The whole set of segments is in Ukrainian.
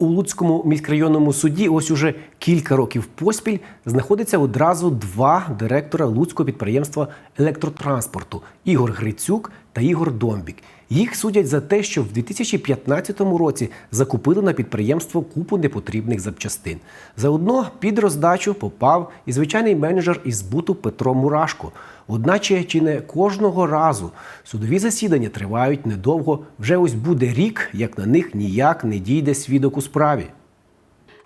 У Луцькому міськрайонному суді ось уже кілька років поспіль знаходиться одразу два директора Луцького підприємства електротранспорту Ігор Грицюк та Ігор Домбік. Їх судять за те, що в 2015 році закупили на підприємство купу непотрібних запчастин. Заодно під роздачу попав і звичайний менеджер із буту Петро Мурашко. Одначе чи не кожного разу судові засідання тривають недовго. Вже ось буде рік, як на них ніяк не дійде свідок у справі.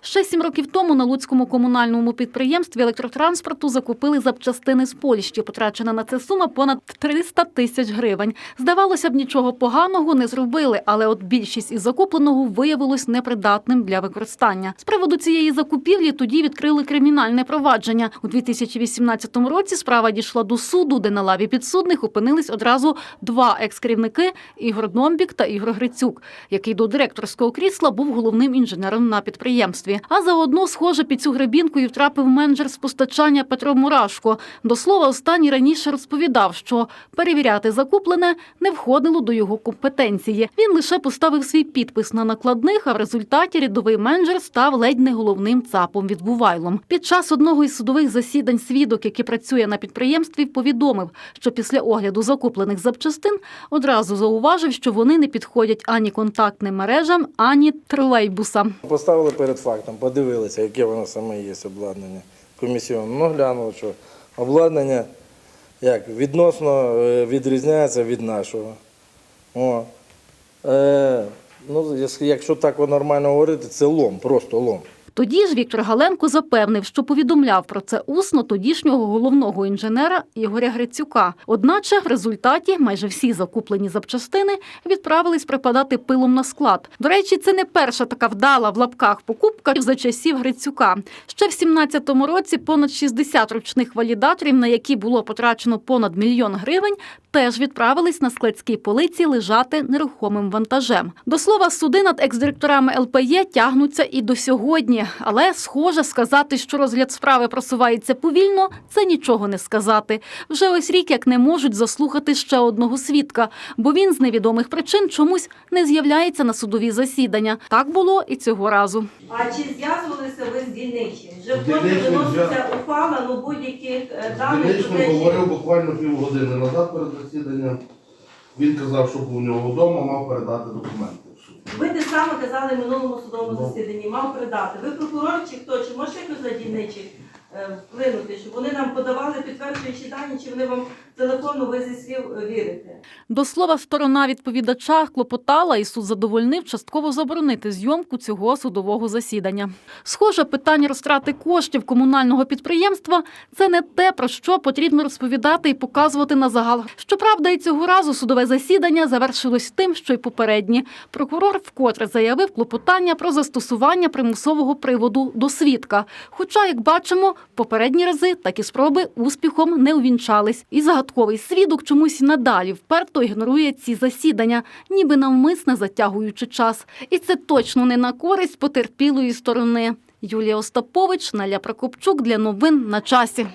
Ще сім років тому на Луцькому комунальному підприємстві електротранспорту закупили запчастини з Польщі. Потрачена на це сума понад 300 тисяч гривень. Здавалося б, нічого поганого не зробили, але от більшість із закупленого виявилось непридатним для використання. З приводу цієї закупівлі тоді відкрили кримінальне провадження. У 2018 році справа дійшла до суду, де на лаві підсудних опинились одразу два екс-керівники – Ігор Домбік та Ігор Грицюк, який до директорського крісла був головним інженером на підприємстві. А заодно, схоже, під цю гребінку і втрапив менеджер з постачання Петро Мурашко. До слова, останній раніше розповідав, що перевіряти закуплене не входило до його компетенції. Він лише поставив свій підпис на накладних, а в результаті рядовий менеджер став ледь не головним цапом відбувайлом. Під час одного із судових засідань свідок, який працює на підприємстві, повідомив, що після огляду закуплених запчастин одразу зауважив, що вони не підходять ані контактним мережам, ані тролейбусам. Поставили перед фактом, подивилися, яке воно саме є обладнання Комісіон Ну, глянули, що обладнання як, відносно е, відрізняється від нашого. О. Е, ну, якщо так нормально говорити, це лом, просто лом. Тоді ж Віктор Галенко запевнив, що повідомляв про це усно тодішнього головного інженера Ігоря Грицюка. Одначе в результаті майже всі закуплені запчастини відправились припадати пилом на склад. До речі, це не перша така вдала в лапках покупка за часів Грицюка. Ще в 17-му році понад 60 ручних валідаторів, на які було потрачено понад мільйон гривень, теж відправились на складській полиці лежати нерухомим вантажем. До слова, суди над екс-директорами ЛПЄ тягнуться і до сьогодні. Але, схоже, сказати, що розгляд справи просувається повільно, це нічого не сказати. Вже ось рік як не можуть заслухати ще одного свідка, бо він з невідомих причин чомусь не з'являється на судові засідання. Так було і цього разу. А чи зв'язувалися ви з дільничим? Вже вкотре виноситься ухвала, ну будь-яких е, даних про Дільничним говорив буквально півгодини назад перед засіданням. Він казав, що був у нього вдома, мав передати документи в суд. ви те саме казали в минулому судовому Ну. засіданні, мав передати. Ви прокурор чи хто? Чи може якось за дільничих е, вплинути, щоб вони нам подавали підтверджуючі дані, чи вони вам телефонно ви зі слів е, вірите? До слова, сторона відповідача клопотала, і суд задовольнив частково заборонити зйомку цього судового засідання. Схоже, питання розтрати коштів комунального підприємства це не те, про що потрібно розповідати і показувати на загал. Щоправда, і цього разу судове засідання завершилось тим, що й попередні. Прокурор вкотре заявив клопотання про застосування примусового приводу до свідка. Хоча, як бачимо, попередні рази такі спроби успіхом не увінчались. І загадковий свідок чомусь надалі вперто ігнорує ці засідання, ніби навмисне затягуючи час. І це точно не на користь потерпілої сторони. Юлія Остапович, Наля Прокопчук для новин на часі.